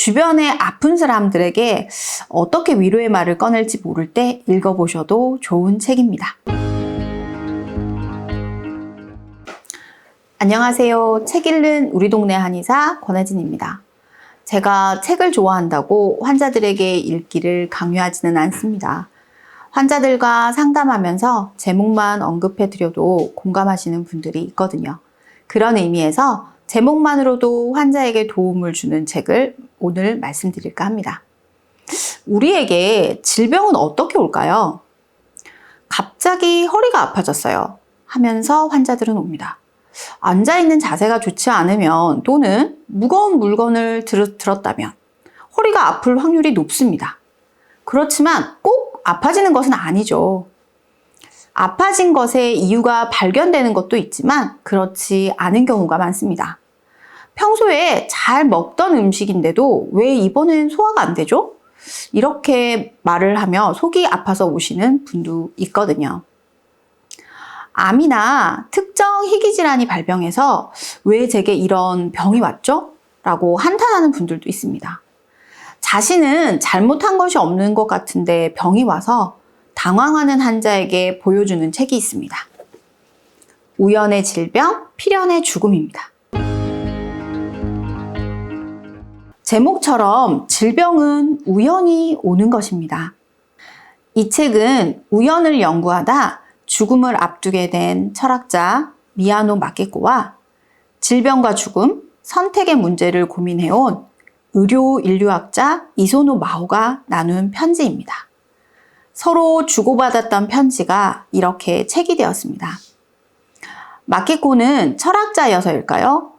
주변에 아픈 사람들에게 어떻게 위로의 말을 꺼낼지 모를 때 읽어보셔도 좋은 책입니다. 안녕하세요. 책 읽는 우리 동네 한의사 권혜진입니다. 제가 책을 좋아한다고 환자들에게 읽기를 강요하지는 않습니다. 환자들과 상담하면서 제목만 언급해 드려도 공감하시는 분들이 있거든요. 그런 의미에서 제목만으로도 환자에게 도움을 주는 책을 오늘 말씀드릴까 합니다. 우리에게 질병은 어떻게 올까요? 갑자기 허리가 아파졌어요. 하면서 환자들은 옵니다. 앉아있는 자세가 좋지 않으면 또는 무거운 물건을 들, 들었다면 허리가 아플 확률이 높습니다. 그렇지만 꼭 아파지는 것은 아니죠. 아파진 것의 이유가 발견되는 것도 있지만 그렇지 않은 경우가 많습니다. 평소에 잘 먹던 음식인데도 왜 이번엔 소화가 안 되죠? 이렇게 말을 하며 속이 아파서 오시는 분도 있거든요. 암이나 특정 희귀질환이 발병해서 왜 제게 이런 병이 왔죠? 라고 한탄하는 분들도 있습니다. 자신은 잘못한 것이 없는 것 같은데 병이 와서 당황하는 환자에게 보여주는 책이 있습니다. 우연의 질병, 필연의 죽음입니다. 제목처럼 질병은 우연히 오는 것입니다. 이 책은 우연을 연구하다 죽음을 앞두게 된 철학자 미야노 마케코와 질병과 죽음, 선택의 문제를 고민해온 의료 인류학자 이소노 마호가 나눈 편지입니다. 서로 주고받았던 편지가 이렇게 책이 되었습니다. 마케코는 철학자여서일까요?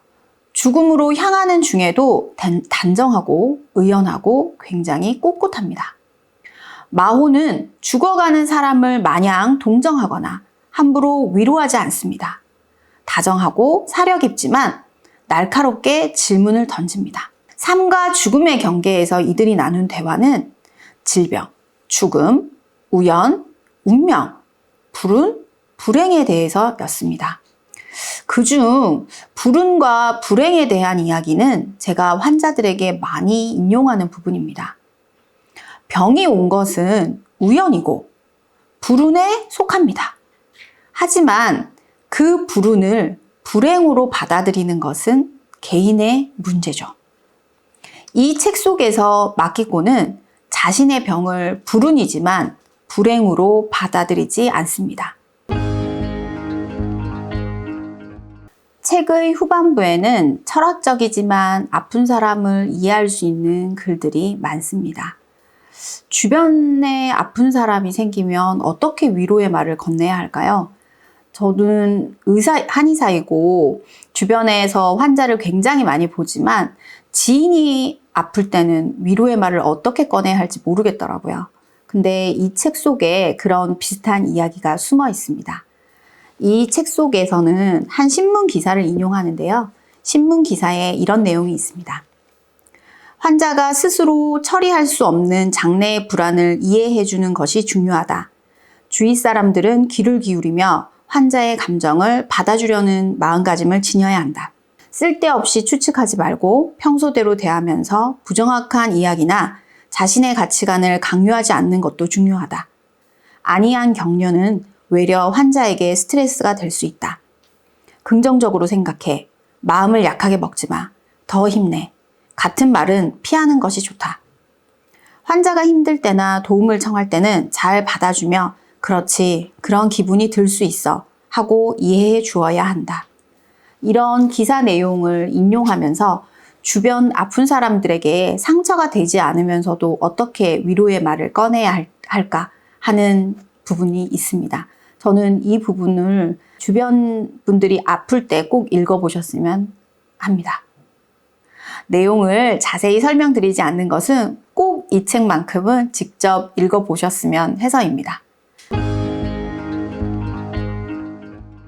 죽음으로 향하는 중에도 단정하고 의연하고 굉장히 꼿꼿합니다. 마호는 죽어가는 사람을 마냥 동정하거나 함부로 위로하지 않습니다. 다정하고 사려 깊지만 날카롭게 질문을 던집니다. 삶과 죽음의 경계에서 이들이 나눈 대화는 질병, 죽음, 우연, 운명, 불운, 불행에 대해서였습니다. 그중 불운과 불행에 대한 이야기는 제가 환자들에게 많이 인용하는 부분입니다. 병이 온 것은 우연이고 불운에 속합니다. 하지만 그 불운을 불행으로 받아들이는 것은 개인의 문제죠. 이 책 속에서 마키코는 자신의 병을 불운이지만 불행으로 받아들이지 않습니다. 책의 후반부에는 철학적이지만 아픈 사람을 이해할 수 있는 글들이 많습니다. 주변에 아픈 사람이 생기면 어떻게 위로의 말을 건네야 할까요? 저는 의사, 한의사이고 주변에서 환자를 굉장히 많이 보지만 지인이 아플 때는 위로의 말을 어떻게 꺼내야 할지 모르겠더라고요. 근데 이 책 속에 그런 비슷한 이야기가 숨어 있습니다. 이 책 속에서는 한 신문 기사를 인용하는데요. 신문 기사에 이런 내용이 있습니다. 환자가 스스로 처리할 수 없는 장래의 불안을 이해해 주는 것이 중요하다. 주위 사람들은 귀를 기울이며 환자의 감정을 받아주려는 마음가짐을 지녀야 한다. 쓸데없이 추측하지 말고 평소대로 대하면서 부정확한 이야기나 자신의 가치관을 강요하지 않는 것도 중요하다. 아니한 격려는 외려 환자에게 스트레스가 될 수 있다. 긍정적으로 생각해. 마음을 약하게 먹지 마. 더 힘내. 같은 말은 피하는 것이 좋다. 환자가 힘들 때나 도움을 청할 때는 잘 받아주며 그렇지, 그런 기분이 들 수 있어 하고 이해해 주어야 한다. 이런 기사 내용을 인용하면서 주변 아픈 사람들에게 상처가 되지 않으면서도 어떻게 위로의 말을 꺼내야 할까 하는 부분이 있습니다. 저는 이 부분을 주변 분들이 아플 때 꼭 읽어보셨으면 합니다. 내용을 자세히 설명드리지 않는 것은 꼭 이 책만큼은 직접 읽어보셨으면 해서입니다.